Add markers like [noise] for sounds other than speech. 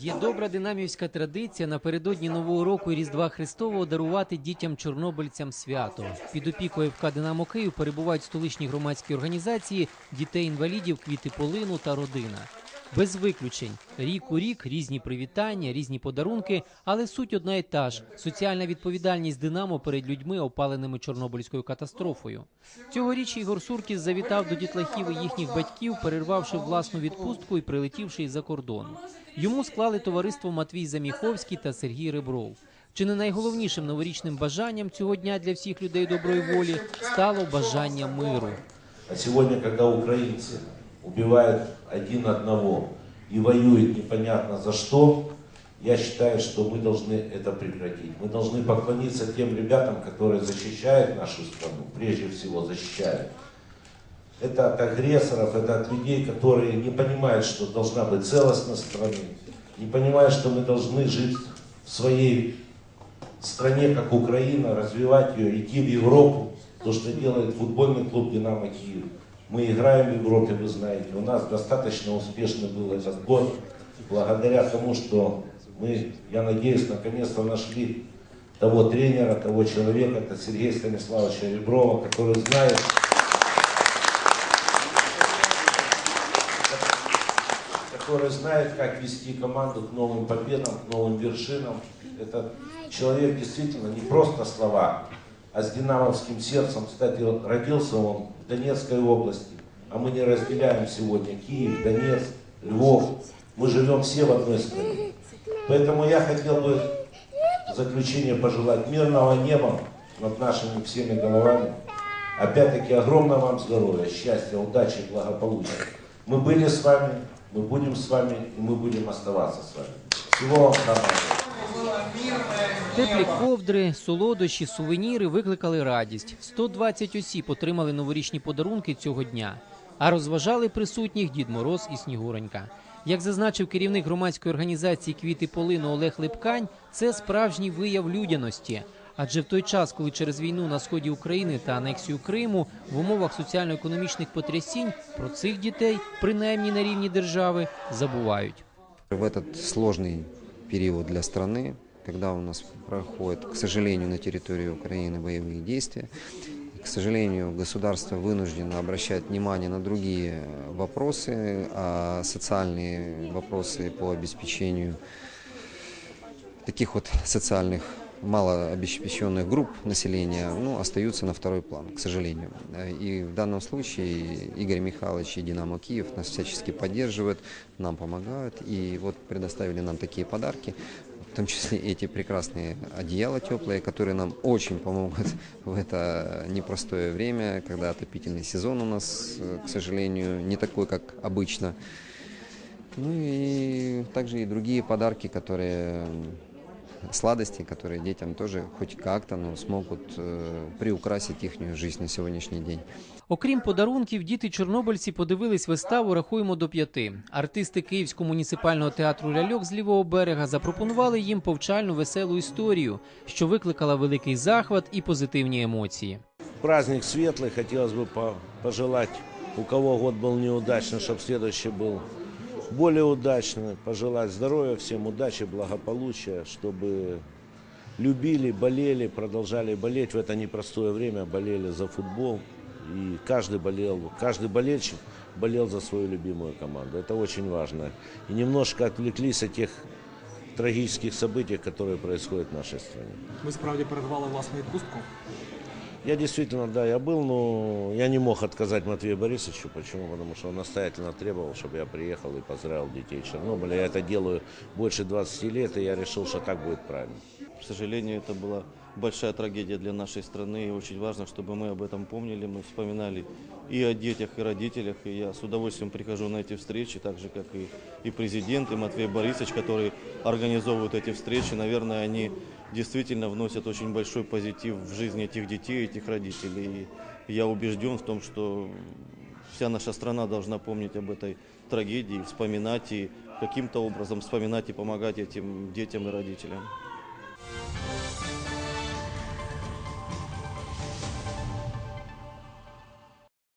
Є добра динамівська традиція напередодні Нового року і Різдва Христового дарувати дітям-чорнобильцям свято. Під опікою ФК «Динамо Київ» перебувають столичні громадські організації, дітей-інвалідів, квіти полину та родина. Без виключень. Рік у рік різні привітання, різні подарунки, але суть одна і та ж – соціальна відповідальність «Динамо» перед людьми, опаленими Чорнобильською катастрофою. Цьогоріч Ігор Суркіс завітав до дітлахів і їхніх батьків, перервавши власну відпустку і прилетівши із-за кордону. Йому склали товариство Матвій Заміховський та Сергій Ребров. Чи не найголовнішим новорічним бажанням цього дня для всіх людей доброї волі стало бажання миру? А сегодня, когда украинцы убивают один одного и воюют непонятно за что, я считаю, что мы должны это прекратить. Мы должны поклониться тем ребятам, которые защищают нашу страну, прежде всего защищают. Это от агрессоров, это от людей, которые не понимают, что должна быть целостность страны, не понимают, что мы должны жить в своей стране, как Украина, развивать ее, идти в Европу. То, что делает футбольный клуб «Динамо Киев». Мы играем в Европе, вы знаете. У нас достаточно успешный был этот год, благодаря тому, что мы, я надеюсь, наконец-то нашли того тренера, того человека, это Сергея Станиславовича Реброва, который знает, который знает, как вести команду к новым победам, к новым вершинам. Это человек действительно не просто слова, а с динамовским сердцем. Кстати, родился он в Донецкой области, а мы не разделяем сегодня Киев, Донецк, Львов. Мы живем все в одной стране. Поэтому я хотел бы в заключение пожелать мирного неба над нашими всеми головами. Опять-таки огромного вам здоровья, счастья, удачи и благополучия. Мы были с вами, мы будем с вами и мы будем оставаться с вами. Всего вам самого. Теплі ковдри, солодощі, сувеніри викликали радість. 120 осіб отримали новорічні подарунки цього дня. А розважали присутніх Дід Мороз і Снігуронька. Як зазначив керівник громадської організації Квіти Полину Олег Липкань, це справжній вияв людяності. Адже в той час, коли через війну на сході України та анексію Криму в умовах соціально-економічних потрясінь про цих дітей, принаймні на рівні держави, забувають. В этот сложный период для страны, когда у нас проходят, к сожалению, на территории Украины боевые действия, к сожалению, государство вынуждено обращать внимание на другие вопросы, а социальные вопросы по обеспечению таких вот социальных малообеспеченных групп населения ну, остаются на второй план, к сожалению. И в данном случае Игорь Михайлович и Динамо Киев нас всячески поддерживают, нам помогают. И вот предоставили нам такие подарки, том числе эти прекрасные одеяла теплые, которые нам очень помогут [laughs] в это непростое время, когда отопительный сезон у нас, к сожалению, не такой, как обычно. Ну и также и другие подарки, которые сладости, которые детям тоже хоть как-то ну, смогут э, приукрасить их жизнь на сегодняшний день. Окрім подарунків, діти чорнобильці подивились виставу Рахуємо до п'яти. Артисти Київського муніципального театру Ляльок з лівого берега запропонували їм повчальну веселу історію, що викликала великий захват і позитивні емоції. Праздник светлый, хотелось бы по- пожелать, у кого год был неудачный, чтобы следующий был более удачный. Пожелать здоровья всем, удачи, благополучия, чтобы любили, болели, продолжали болеть в это непростое время, болели за футбол. И каждый болел, каждый болельщик болел за свою любимую команду. Это очень важно. И немножко отвлеклись от тех трагических событий, которые происходят в нашей стране. Ми справді перервали власну відпустку. Я действительно, да, я был, но я не мог отказать Матвею Борисовичу. Почему? Потому что он настоятельно требовал, чтобы я приехал и поздравил детей Чернобыля. Я это делаю больше 20 лет, и я решил, что так будет правильно. К сожалению, это была большая трагедия для нашей страны, и очень важно, чтобы мы об этом помнили, мы вспоминали и о детях, и родителях. И я с удовольствием прихожу на эти встречи, так же, как и, и президент, и Матвей Борисович, которые организовывают эти встречи. Наверное, они действительно вносят очень большой позитив в жизнь этих детей, этих родителей. И я убежден в том, что вся наша страна должна помнить об этой трагедии, вспоминать и каким-то образом вспоминать и помогать этим детям и родителям.